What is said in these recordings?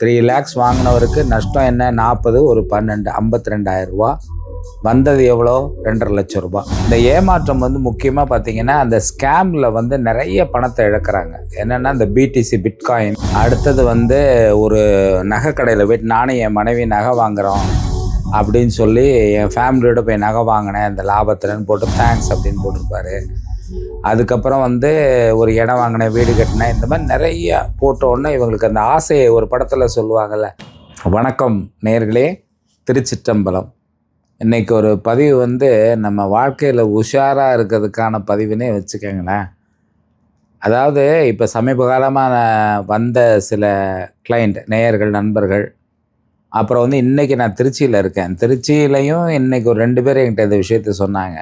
Three lakhs வாங்கினவருக்கு நஷ்டம் என்ன? நாற்பது ஒரு பன்னெண்டு ஐம்பத்தி ரெண்டாயிரம் ரூபா. வந்தது எவ்வளோ? ரெண்டரை லட்சம் ரூபாய் இந்த ஏமாற்றம் வந்து முக்கியமாக பார்த்தீங்கன்னா அந்த ஸ்கேமில் வந்து நிறைய பணத்தை இழக்கிறாங்க. என்னென்னா இந்த பிடிசி பிட்காயின் அடுத்தது வந்து ஒரு நகை கடையில் போயிட்டு நானும் என் மனைவி நகை வாங்குகிறோம் அப்படின்னு சொல்லி என் ஃபேமிலியோட போய் நகை வாங்கினேன். இந்த லாபத்தில்னு போட்டு தேங்க்ஸ் அப்படின்னு போட்டிருப்பாரு. அதுக்கப்புறம் வந்து ஒரு இடம் வாங்கினேன் வீடு கட்டினேன். இந்த மாதிரி நிறைய போட்டோன்னே இவங்களுக்கு அந்த ஆசையை ஒரு படத்தில் சொல்லுவாங்கள்ல வணக்கம் நேர்களே திருச்சிற்றம்பலம். இன்றைக்கி ஒரு பதிவு வந்து நம்ம வாழ்க்கையில் உஷாராக இருக்கிறதுக்கான பதிவுனே வச்சுக்கோங்களேன். அதாவது இப்போ சமீப காலமாக வந்த சில கிளைண்ட் நேயர்கள் நண்பர்கள் அப்புறம் வந்து இன்றைக்கி நான் திருச்சியில் இருக்கேன். திருச்சியிலையும் இன்றைக்கி ஒரு ரெண்டு பேர் என்கிட்ட இந்த விஷயத்த சொன்னாங்க.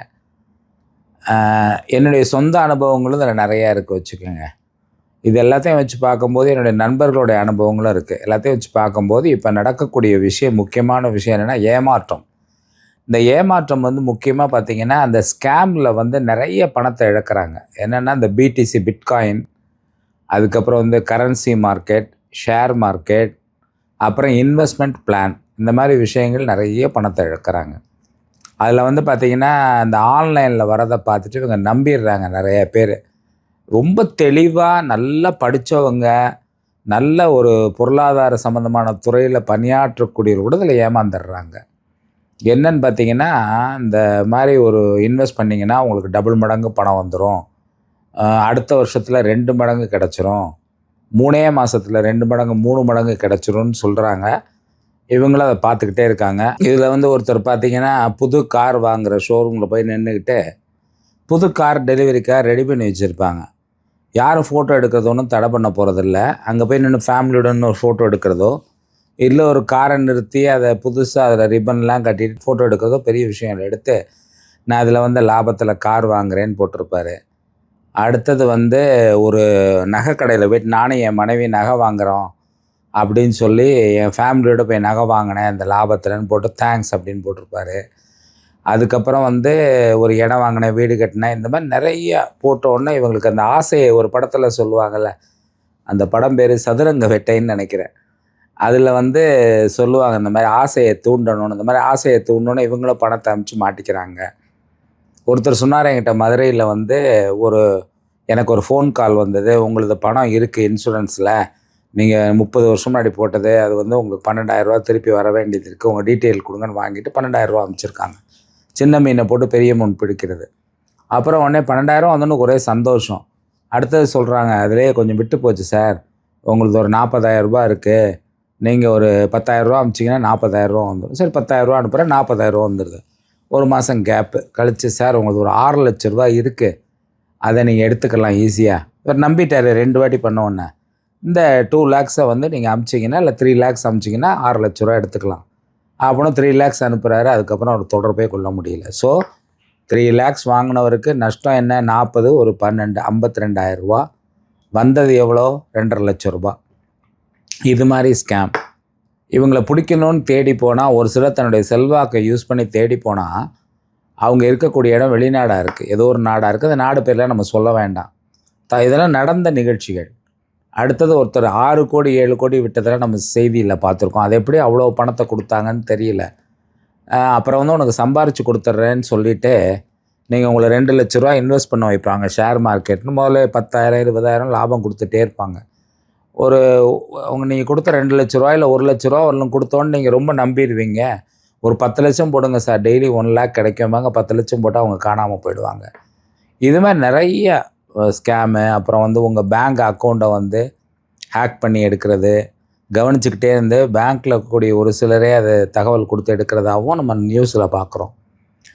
என்னுடைய சொந்த அனுபவங்களும் இதில் நிறையா இருக்குது வச்சுக்கோங்க. இது எல்லாத்தையும் வச்சு பார்க்கும்போது என்னுடைய நண்பர்களுடைய அனுபவங்களும் இருக்குது எல்லாத்தையும் வச்சு பார்க்கும்போது இப்போ நடக்கக்கூடிய விஷயம் முக்கியமான விஷயம் என்னென்னா ஏமாற்றம். இந்த ஏமாற்றம் வந்து முக்கியமாக பார்த்தீங்கன்னா அந்த ஸ்கேமில் வந்து நிறைய பணத்தை இழக்கிறாங்க. என்னென்னா இந்த பிடிசி பிட்காயின் அதுக்கப்புறம் வந்து கரன்சி மார்க்கெட் ஷேர் மார்க்கெட் அப்புறம் இன்வெஸ்ட்மெண்ட் பிளான் இந்த மாதிரி விஷயங்கள் நிறைய பணத்தை இழக்கிறாங்க. அதில் வந்து பார்த்திங்கன்னா இந்த ஆன்லைனில் வரதை பார்த்துட்டு இவங்க நம்பிடுறாங்க நிறைய பேர். ரொம்ப தெளிவாக நல்லா படித்தவங்க நல்ல ஒரு பொருளாதார சம்மந்தமான துறையில் பணியாற்றக்கூடியவர் கூட இதில் ஏமாந்துடுறாங்க. என்னன்னு பார்த்தீங்கன்னா இந்த மாதிரி ஒரு இன்வெஸ்ட் பண்ணிங்கன்னா உங்களுக்கு டபுள் மடங்கு பணம் வந்துடும் அடுத்த வருஷத்தில் ரெண்டு மடங்கு கிடச்சிரும். மூணே மாதத்தில் ரெண்டு மடங்கு மூணு மடங்கு கிடச்சிரும்னு சொல்கிறாங்க இவங்களும் அதை பார்த்துக்கிட்டே இருக்காங்க. இதில் வந்து ஒருத்தர் பார்த்தீங்கன்னா புது கார் வாங்குகிற ஷோரூமில் போய் நின்றுக்கிட்டு புது கார் டெலிவரி கார் ரெடி பண்ணி வச்சுருப்பாங்க. யாரும் ஃபோட்டோ எடுக்கிறதோ ஒன்றும் தடை பண்ண போகிறதில்ல அங்கே போய் நின்று ஃபேமிலியுடன் ஒரு ஃபோட்டோ எடுக்கிறதோ இல்லை ஒரு காரை நிறுத்தி அதை புதுசாக அதில் ரிப்பன்லாம் கட்டிட்டு ஃபோட்டோ எடுக்கிறதோ பெரிய விஷயம் இல்லை எடுத்து நான் அதில் வந்து லாபத்தில் கார் வாங்குறேன்னு போட்டிருப்பாரு. அடுத்தது வந்து ஒரு நகை கடையில் நானும் என் மனைவி நகை வாங்குகிறோம் அப்படின்னு சொல்லி என் ஃபேமிலியோட போய் நகை வாங்கினேன். இந்த லாபத்தில்னு போட்டு தேங்க்ஸ் அப்படின்னு போட்டிருப்பாரு. அதுக்கப்புறம் வந்து ஒரு இடம் வாங்கினேன் வீடு கட்டினேன். இந்த மாதிரி நிறைய போட்டோன்னே இவங்களுக்கு அந்த ஆசையை ஒரு படத்தில் சொல்லுவாங்கள்ல அந்த படம் பேர் சதுரங்க வெட்டைன்னு நினைக்கிறேன். அதில் வந்து சொல்லுவாங்க இந்த மாதிரி ஆசையை தூண்டணும் இந்த மாதிரி ஆசையை தூண்டணும்னு இவங்களும் பணத்தை அமுச்சு மாட்டிக்கிறாங்க. ஒருத்தர் சொன்னார் என்கிட்ட மதுரையில் வந்து ஒரு எனக்கு ஒரு ஃபோன் கால் வந்தது. உங்களது பணம் இருக்குது இன்சூரன்ஸில் நீங்கள் முப்பது வருஷம் முன்னாடி போட்டது அது வந்து உங்களுக்கு பன்னெண்டாயிரரூவா திருப்பி வர வேண்டியது இருக்குது உங்கள் டீட்டெயில் கொடுங்கன்னு வாங்கிட்டு பன்னெண்டாயிரரூவா அனுப்பிச்சிருக்காங்க. சின்ன மீனை போட்டு பெரிய மீன் பிடிக்கிறது. அப்புறம் உடனே பன்னெண்டாயிரம் வந்தோன்னு ஒரே சந்தோஷம். அடுத்தது சொல்கிறாங்க அதிலே கொஞ்சம் விட்டு போச்சு சார். உங்களுக்கு ஒரு நாற்பதாயிரரூபா இருக்குது நீங்கள் ஒரு பத்தாயிரரூவா அனுப்பிச்சிங்கன்னா நாற்பதாயிரரூவா வந்துடும் சரி பத்தாயிரரூவா அனுப்புகிறேன் நாற்பதாயிரரூவா வந்துடுது ஒரு மாதம் கேப்பு கழிச்சு சார் உங்களுக்கு ஒரு ஆறு லட்ச ரூபா இருக்குது அதை நீங்கள் எடுத்துக்கலாம் ஈஸியாக இவர் நம்பிட்டார் ரெண்டு வாட்டி பண்ண உடனே. இந்த டூ லேக்ஸை வந்து நீங்கள் அமிச்சிங்கன்னா இல்லை த்ரீ லேக்ஸ் அமிச்சிங்கன்னா ஆறு லட்ச ரூபா எடுத்துக்கலாம். அப்புறம் த்ரீ லேக்ஸ் அனுப்புகிறாரு அதுக்கப்புறம் அவர் தொடர்பே கொள்ள முடியல. ஸோ த்ரீ லேக்ஸ் வாங்கினவருக்கு நஷ்டம் என்ன? நாற்பது ஒரு பன்னெண்டு ஐம்பத்தி ரெண்டாயிரம் ரூபா. வந்தது எவ்வளோ? ரெண்டரை லட்சம் ரூபா. இது மாதிரி ஸ்கேம் இவங்களை பிடிக்கணும்னு தேடி போனால் ஒரு சிலர் தன்னுடைய செல்வாக்கை யூஸ் பண்ணி தேடி போனால் அவங்க இருக்கக்கூடிய இடம் வெளிநாடாக இருக்குது ஏதோ ஒரு நாடாக இருக்குது அந்த நாடு பேரில் நம்ம சொல்ல வேண்டாம். த இதெல்லாம் நடந்த நிகழ்ச்சிகள். அடுத்தது ஒருத்தர் ஆறு கோடி ஏழு கோடி விட்டதெல்லாம் நம்ம செய்தியில் பார்த்துருக்கோம். அது எப்படி அவ்வளோ பணத்தை கொடுத்தாங்கன்னு தெரியல. அப்புறம் வந்து உனக்கு சம்பாரித்து கொடுத்துட்றேன்னு சொல்லிட்டு நீங்கள் உங்களை ரெண்டு லட்ச ரூபா இன்வெஸ்ட் பண்ண வைப்பாங்க ஷேர் மார்க்கெட்னு முதல்ல பத்தாயிரம் இருபதாயிரம் லாபம் கொடுத்துட்டே இருப்பாங்க. ஒரு அவங்க நீங்கள் கொடுத்த ரெண்டு லட்ச ரூபா இல்லை ஒரு லட்ச ரூபா ஒன்று கொடுத்தோன்னு நீங்கள் ரொம்ப நம்பிடுவீங்க. ஒரு பத்து லட்சம் போடுங்க சார் டெய்லி ஒன் லேக் கிடைக்கும்பாங்க பத்து லட்சம் போட்டால் அவங்க காணாமல் போயிடுவாங்க. இது மாதிரி நிறைய ஸ்கேமு அப்புறம் வந்து உங்கள் பேங்க் அக்கௌண்ட்டை வந்து ஹேக் பண்ணி எடுக்கிறது கவனிச்சுக்கிட்டே இருந்து பேங்க்கில் இருக்கக்கூடிய ஒரு சிலரே அது தகவல் கொடுத்து எடுக்கிறதாகவும் நம்ம நியூஸில் பார்க்குறோம்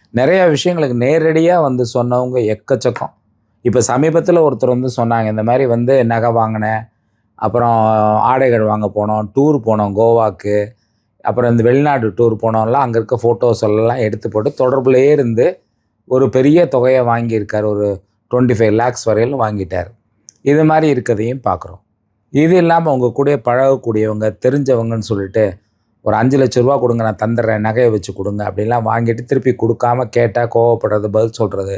நிறைய விஷயங்களுக்கு நேரடியாக வந்து சொன்னவங்க எக்கச்சக்கம். இப்போ சமீபத்தில் ஒருத்தர் வந்து சொன்னாங்க இந்த மாதிரி வந்து நகை வாங்கினேன் அப்புறம் ஆடைகள் வாங்க போனோம் டூர் போனோம் கோவாக்கு அப்புறம் இந்த வெளிநாடு டூர் போனோம்லாம் அங்கே இருக்க ஃபோட்டோஸ் எல்லாம் எடுத்து போட்டு தொடர்புலேயே இருந்து ஒரு பெரிய தொகையை வாங்கியிருக்கார் ஒரு டுவெண்ட்டி ஃபைவ் லேக்ஸ் வரையிலும் வாங்கிட்டார். இது மாதிரி இருக்கிறதையும் பார்க்குறோம் இது இல்லாமல் உங்கள் கூட பழகக்கூடியவங்க தெரிஞ்சவங்கன்னு சொல்லிட்டு ஒரு அஞ்சு லட்ச ரூபா கொடுங்க நான் தந்துடுறேன் நகையை வச்சு கொடுங்க அப்படின்லாம் வாங்கிட்டு திருப்பி கொடுக்காம கேட்டால் கோவப்படுறது பதில் சொல்கிறது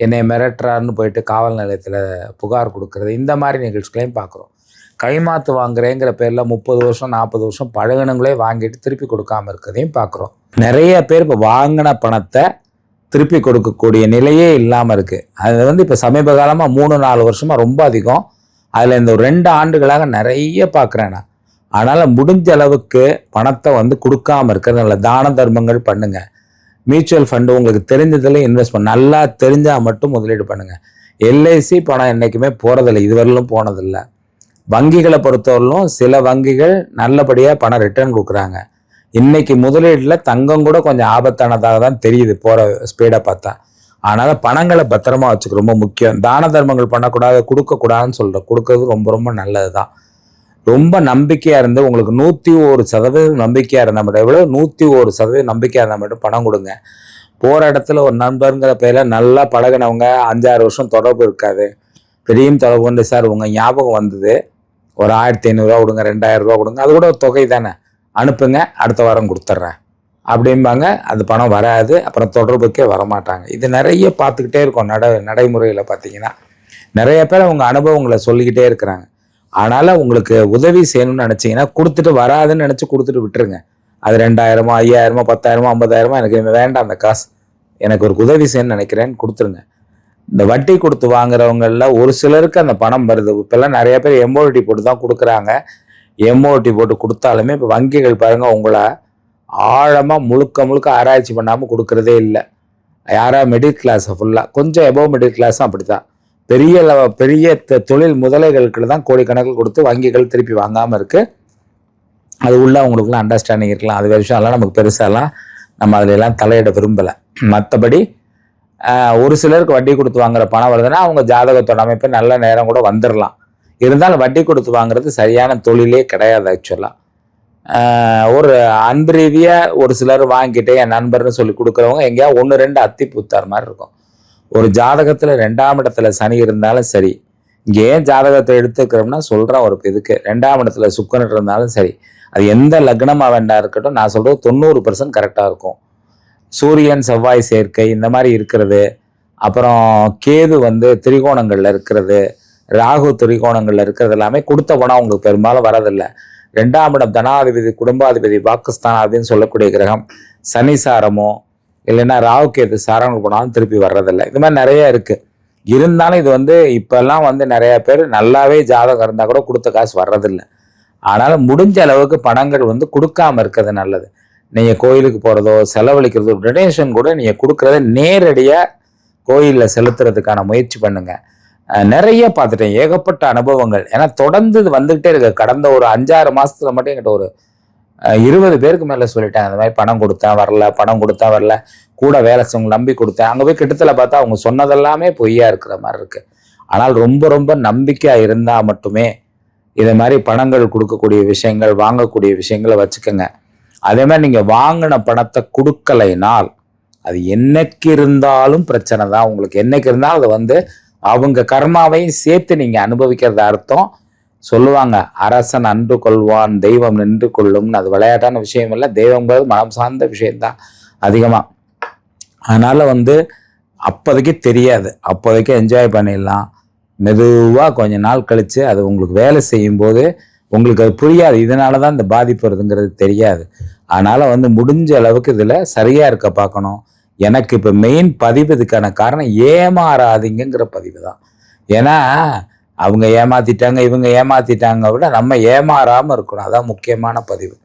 என்னை மிரட்டுறாருன்னு போயிட்டு காவல் நிலையத்தில் புகார் கொடுக்குறது இந்த மாதிரி நிகழ்ச்சிகளையும் பார்க்குறோம் கைமாத்து வாங்குறேங்கிற பேரில் முப்பது வருஷம் நாற்பது வருஷம் பழகினங்களே வாங்கிட்டு திருப்பி கொடுக்காம இருக்கிறதையும் பார்க்குறோம் நிறைய பேர் இப்போ வாங்கின பணத்தை திருப்பி கொடுக்கக்கூடிய நிலையே இல்லாமல் இருக்குது அது வந்து இப்போ சமீப காலமாக மூணு நாலு வருஷமாக ரொம்ப அதிகம். அதில் இந்த ரெண்டு ஆண்டுகளாக நிறைய பார்க்குறேன் நான். அதனால் முடிஞ்ச அளவுக்கு பணத்தை வந்து கொடுக்காம இருக்கிறது நல்ல தான தர்மங்கள் பண்ணுங்கள் மியூச்சுவல் ஃபண்டு உங்களுக்கு தெரிஞ்சதில் இன்வெஸ்ட் பண்ண. நல்லா தெரிஞ்சால் மட்டும் முதலீடு பண்ணுங்கள் எல்ஐசி பணம் என்றைக்குமே போகிறதில்ல இதுவரையிலும் போனதில்லை. வங்கிகளை பொறுத்தவரையிலும் சில வங்கிகள் நல்லபடியாக பணம் ரிட்டர்ன் கொடுக்குறாங்க. இன்னைக்கு முதலீட்டில் தங்கம் கூட கொஞ்சம் ஆபத்தானதாக தான் தெரியுது போகிற ஸ்பீடை பார்த்தா. அதனால் பணங்களை பத்திரமா வச்சுக்க ரொம்ப முக்கியம். தான தர்மங்கள் பண்ணக்கூடாது கொடுக்கக்கூடாதுன்னு சொல்கிறேன் கொடுக்கறது ரொம்ப ரொம்ப நல்லது தான் ரொம்ப நம்பிக்கையாக இருந்து உங்களுக்கு நூற்றி ஒரு சதவீதம் நம்பிக்கையாக இருந்தால் மட்டும் எவ்வளோ நூற்றி ஒரு சதவீதம் நம்பிக்கையாக இருந்தால் மட்டும் பணம் கொடுங்க. போகிற இடத்துல ஒரு நண்பருங்கிற பேரில் நல்லா பழகினவங்க அஞ்சாறு வருஷம் தொடர்பு இருக்காது. பெரியும் தொடர்பு கொண்டு சார் உங்கள் ஞாபகம் வந்தது. ஒரு ஆயிரத்தி ஐநூறுரூவா கொடுங்க ரெண்டாயிரம் ரூபா கொடுங்க அது கூட ஒரு தொகை தானே. அனுப்புங்க அடுத்த வாரம் கொடுத்துட்றேன். அப்படிம்பாங்க அது பணம் வராது அப்புறம் தொடர்புக்கே வரமாட்டாங்க. இது நிறைய பார்த்துக்கிட்டே இருக்கும் நட நடைமுறையில் பார்த்தீங்கன்னா. நிறைய பேர் அவங்க அனுபவங்களை சொல்லிக்கிட்டே இருக்கிறாங்க. அதனால் உங்களுக்கு உதவி செய்யணும்னு நினச்சிங்கன்னா கொடுத்துட்டு வராதுன்னு நினச்சி கொடுத்துட்டு விட்டுருங்க. அது ரெண்டாயிரமோ ஐயாயிரமோ பத்தாயிரமோ ஐம்பதாயிரமோ எனக்கு வேண்டாம் அந்த காசு. எனக்கு ஒரு உதவி செய்யணும்னு நினைக்கிறேன்னு கொடுத்துருங்க. இந்த வட்டி கொடுத்து வாங்குறவங்களில் ஒரு சிலருக்கு அந்த பணம் வருது. இப்போல்லாம் நிறைய பேர் எம்ஓடி போட்டு தான் கொடுக்குறாங்க. எம்ஓடி போட்டு கொடுத்தாலுமே இப்போ வங்கிகள் பாருங்க உங்களை ஆழமாக முழுக்க முழுக்க ஆராய்ச்சி பண்ணாமல் கொடுக்கறதே இல்லை. யாரா மிடில் கிளாஸை ஃபுல்லாக கொஞ்சம் எபோவ் மிடில் கிளாஸும் அப்படி தான் பெரிய லெவ- பெரிய தொழில் முதலைகளுக்கு தான் கோடிக்கணக்கில் கொடுத்து வங்கிகள் திருப்பி வாங்காமல் இருக்குது அது உள்ள அவங்களுக்குலாம் அண்டர்ஸ்டாண்டிங் இருக்கலாம். அது விஷயம்லாம் நமக்கு பெருசாலாம் நம்ம அதுல எல்லாம் தலையிட விரும்பலை. மற்றபடி ஒரு சிலருக்கு வட்டி கொடுத்து வாங்குற பணம் வருதுன்னா அவங்க ஜாதகத்தோட அமைப்பு நல்ல நேரம் கூட வந்துடலாம் இருந்தாலும் வட்டி கொடுத்து வாங்குறது சரியான தொழிலே கிடையாது ஆக்சுவலாக ஒரு அன்பு ரீதியாக ஒரு சிலர் வாங்கிட்டு என் நண்பர்னு சொல்லி கொடுக்குறவங்க எங்கேயா ஒன்று ரெண்டு அத்தி பூத்தார் மாதிரி இருக்கும். ஒரு ஜாதகத்தில் ரெண்டாம் இடத்துல சனி இருந்தாலும் சரி இங்கே ஏன் ஜாதகத்தை எடுத்துக்கிறோம்னா சொல்கிறேன் ஒரு இதுக்கு ரெண்டாம் இடத்துல சுக்கன் இருந்தாலும் சரி அது எந்த லக்னமாக வேண்டா இருக்கட்டும் நான் சொல்கிறது தொண்ணூறு பர்சன்ட் கரெக்டாக இருக்கும். சூரியன் செவ்வாய் சேர்க்கை இந்த மாதிரி இருக்கிறது. அப்புறம் கேது வந்து திரிகோணங்களில் இருக்கிறது. ராகு திரிகோணங்களில் இருக்கிறது எல்லாமே கொடுத்த பணம் உங்களுக்கு பெரும்பாலும் வரதில்லை. ரெண்டாம் இடம் தனாதிபதி குடும்பாதிபதி அப்படின்னு சொல்லக்கூடிய கிரகம் சனி சாரமோ இல்லைன்னா ராகு கேது சாரம் போனாலும் திருப்பி வர்றதில்லை. இது மாதிரி நிறைய இருக்கு. இருந்தாலும் இது வந்து இப்போல்லாம் வந்து நிறைய பேர் நல்லாவே ஜாதகம் இருந்தால் கூட கொடுத்த காசு வர்றதில்லை. ஆனாலும் முடிஞ்ச அளவுக்கு பணங்கள் வந்து கொடுக்காம இருக்கிறது நல்லது. நீங்கள் கோயிலுக்கு போகிறதோ செலவழிக்கிறதோ டொனேஷன் கூட நீங்கள் கொடுக்குறத நேரடியாக கோயிலில் செலுத்துறதுக்கான முயற்சி பண்ணுங்கள் நிறைய பார்த்துட்டேன். ஏகப்பட்ட அனுபவங்கள். ஏன்னா தொடர்ந்து இது வந்துகிட்டே இருக்கு. கடந்த ஒரு அஞ்சாறு மாசத்துல மட்டும் என்கிட்ட ஒரு இருபது பேருக்கு மேலே சொல்லிட்டாங்க அந்த மாதிரி பணம் கொடுத்தேன் வரல பணம் கொடுத்தேன் வரல. கூட வேலை செஞ்சவங்க நம்பி கொடுத்தேன். அங்கே போய் கிட்டத்தில் பார்த்தா அவங்க சொன்னதெல்லாமே பொய்யா இருக்கிற மாதிரி இருக்கு. ஆனால் ரொம்ப ரொம்ப நம்பிக்கையாக இருந்தால் மட்டுமே இதை மாதிரி பணங்கள் கொடுக்கக்கூடிய விஷயங்கள் வாங்கக்கூடிய விஷயங்களை வச்சுக்கோங்க. அதே மாதிரி நீங்கள் வாங்கின பணத்தை கொடுக்கலைனால் அது என்னைக்கு இருந்தாலும் பிரச்சனை தான். உங்களுக்கு என்னைக்கு இருந்தாலும் அது வந்து அவங்க கர்மாவையும் சேர்த்து நீங்கள் அனுபவிக்கிறது அர்த்தம்? சொல்லுவாங்க அரசன் அன்று கொள்வான் தெய்வம் நின்று கொள்ளும்னு. அது விளையாட்டான விஷயம் இல்லை தெய்வங்கிறது மனம் சார்ந்த விஷயம்தான் அதிகமாக அதனால் வந்து அப்போதைக்கு தெரியாது. அப்போதைக்கு என்ஜாய் பண்ணிடலாம். மெதுவாக கொஞ்ச நாள் கழித்து அது உங்களுக்கு வேலை செய்யும்போது உங்களுக்கு அது புரியாது. இதனால தான் இந்த பாதிப்பு வருதுங்கிறது தெரியாது. அதனால் வந்து முடிஞ்ச அளவுக்கு இதில் சரியாக இருக்க பார்க்கணும். எனக்கு இப்போ மெயின் பதிவு இதுக்கான காரணம் ஏமாறாதீங்கங்கிற பதிவு தான். ஏன்னா அவங்க ஏமாத்திட்டாங்க இவங்க ஏமாத்திட்டாங்க விட நம்ம ஏமாறாமல் இருக்கணும். அதான் முக்கியமான பதிவு.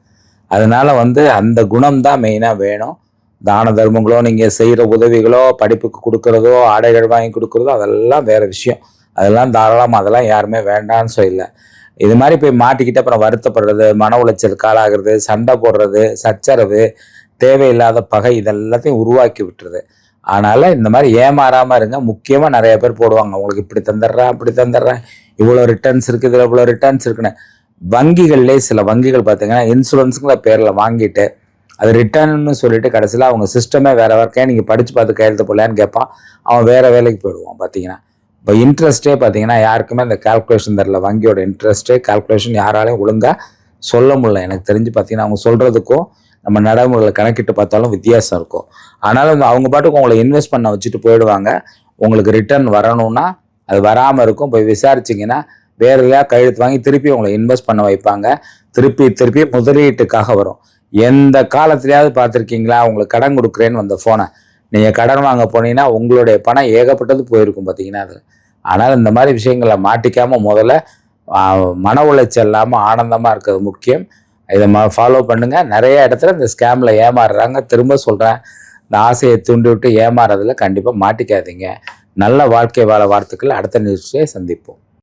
அதனால் வந்து அந்த குணம் தான் மெயினாக வேணும். தான தர்மங்களோ நீங்கள் செய்கிற உதவிகளோ படிப்புக்கு கொடுக்குறதோ ஆடைகள் வாங்கி கொடுக்குறதோ அதெல்லாம் வேறு விஷயம். அதெல்லாம் தாராளமாக அதெல்லாம் யாருமே வேண்டாம்னு சொல்லல. இது மாதிரி போய் மாட்டிக்கிட்டு அப்புறம் வருத்தப்படுறது மன உளைச்சல் காலாகிறது சண்டை போடுறது சச்சரவு தேவையில்லாத பகை இதெல்லாத்தையும் உருவாக்கி விட்டுருது. அதனால் இந்த மாதிரி ஏமாறாமல் இருங்க. முக்கியமாக நிறைய பேர் போடுவாங்க. உங்களுக்கு இப்படி தந்துடுறேன் அப்படி தந்துடுறேன் இவ்வளோ ரிட்டர்ன்ஸ் இருக்குது இதில் இவ்வளோ ரிட்டர்ன்ஸ் இருக்குன்னு. வங்கிகள்லேயே சில வங்கிகள் பார்த்தீங்கன்னா இன்சூரன்ஸுங்கிற பேரில் வாங்கிட்டு அது ரிட்டர்ன்னு சொல்லிட்டு கடைசியில் அவங்க சிஸ்டமே வேறு வேறக்கே நீங்கள் படித்து பார்த்து கையெழுத்து போடலான்னு கேட்பான். அவன் வேறு வேலைக்கு போயிடுவான் பார்த்தீங்கன்னா. இப்போ இன்ட்ரெஸ்ட்டே பார்த்தீங்கன்னா யாருக்குமே அந்த கால்குலேஷன் தெரில. வங்கியோட இன்ட்ரெஸ்ட்டே கால்குலேஷன் யாராலையும் ஒழுங்காக சொல்ல முடியல. எனக்கு தெரிஞ்சு பார்த்தீங்கன்னா அவங்க சொல்கிறதுக்கும் நம்ம நடைமுறையில் கணக்கிட்டு பார்த்தாலும் வித்தியாசம் இருக்கும். ஆனாலும் அவங்க பாட்டுக்கு உங்களை இன்வெஸ்ட் பண்ண வச்சுட்டு போயிடுவாங்க. உங்களுக்கு ரிட்டர்ன் வரணும்னா அது வராமல் இருக்கும். போய் விசாரிச்சிங்கன்னா வேறு எதாவது கையெழுத்து வாங்கி திருப்பி உங்களை இன்வெஸ்ட் பண்ண வைப்பாங்க. திருப்பி திருப்பி முதலீட்டுக்காக வரும். எந்த காலத்துலையாவது பார்த்துருக்கீங்களா? உங்களுக்கு கடன் கொடுக்குறேன்னு வந்த ஃபோனை நீங்கள் கடன் வாங்க போனீங்கன்னா உங்களுடைய பணம் ஏகப்பட்டது போயிருக்கும் பார்த்தீங்கன்னா அது. ஆனால் இந்த மாதிரி விஷயங்களை மாட்டிக்காமல் முதல்ல மன உளைச்சல் இல்லாமல் ஆனந்தமாக இருக்கிறது முக்கியம். இதை மா ஃபாலோ பண்ணுங்கள் நிறைய இடத்துல இந்த ஸ்கேமில் ஏமாறுறாங்க. திரும்ப சொல்கிறேன் இந்த ஆசையை தூண்டி விட்டு ஏமாறதுல கண்டிப்பாக மாட்டிக்காதீங்க. நல்ல வாழ்க்கை வாழ வாழ்த்துக்கள். அடுத்த நிகழ்ச்சியை சந்திப்போம்.